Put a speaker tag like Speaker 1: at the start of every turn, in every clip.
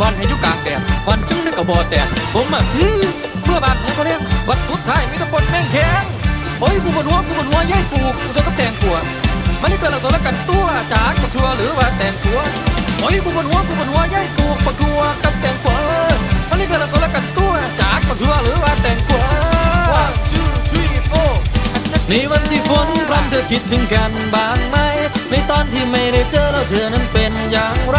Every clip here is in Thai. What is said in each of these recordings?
Speaker 1: วันให้ยุกลางแดดวันจึงได้กับบอแตกผมอะอืมเมื่อบาดผมก็เรียกวัดสุดท้ายมีตะปนแม่งแข็งโอ้ยกูปวดหัวกูปวดหัวแย่งกูกูจะต้องแต่งตัวมันนี่เกิดเราสารกันตัวจากกับทัวหรือว่าแต่งตัวโอ้ยกูบนหัวกูบนหัวย่ายกูปะทัวกับแต่งตัวมันนี่เกิดเราสารกันตัวจากกับทัวหรือว่าแต่งตัว One two three four ในวันที่ฝนพรำเธอคิดถึงกันบ้างไหมในตอนที่ไม่ได้เจอแล้วเธอนั้นเป็นอย่างไร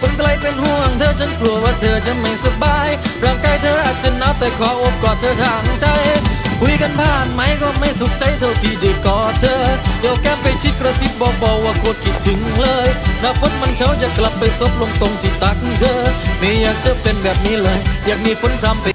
Speaker 1: คนไกลเป็นห่วง เธอฉันกลัวว่าเธอจะไม่สบาย ร่างกายเธออาจจะหนาวแต่ขออบกอดเธอทางใจคุยกันผ่านไหมก็ไม่สุขใจเท่าที่ได้กอดเธอเดี๋ยวแก้มไปชิดกระซิบเบาๆว่าโคตรคิดถึงเลยหน้าฝนมันเช้าจะกลับไปซบลงตรงที่ตักเธอ ไม่อยากจะเป็นแบบนี้เลย อยากมีฝนพรำไป